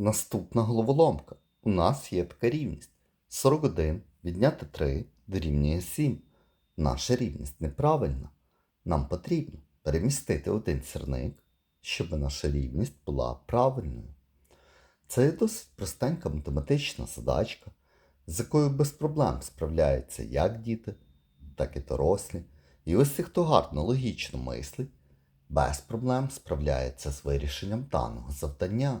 Наступна головоломка. У нас є така рівність. 41 відняти 3 дорівнює 7. Наша рівність неправильна. Нам потрібно перемістити один сірник, щоб наша рівність була правильною. Це є досить простенька математична задачка, з якою без проблем справляються як діти, так і дорослі. І ось ті, хто гарно логічно мислить, без проблем справляється з вирішенням даного завдання.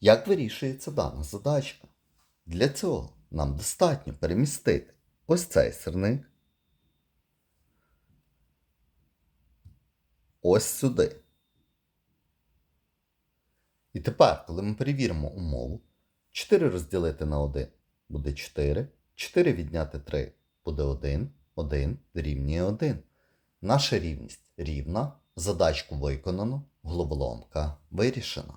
Як вирішується дана задачка? Для цього нам достатньо перемістити ось цей сирник ось сюди. І тепер, коли ми перевіримо умову, 4 розділити на 1 буде 4, 4 відняти 3 буде 1, 1 дорівнює 1. Наша рівність рівна, задачку виконано, головоломка вирішена.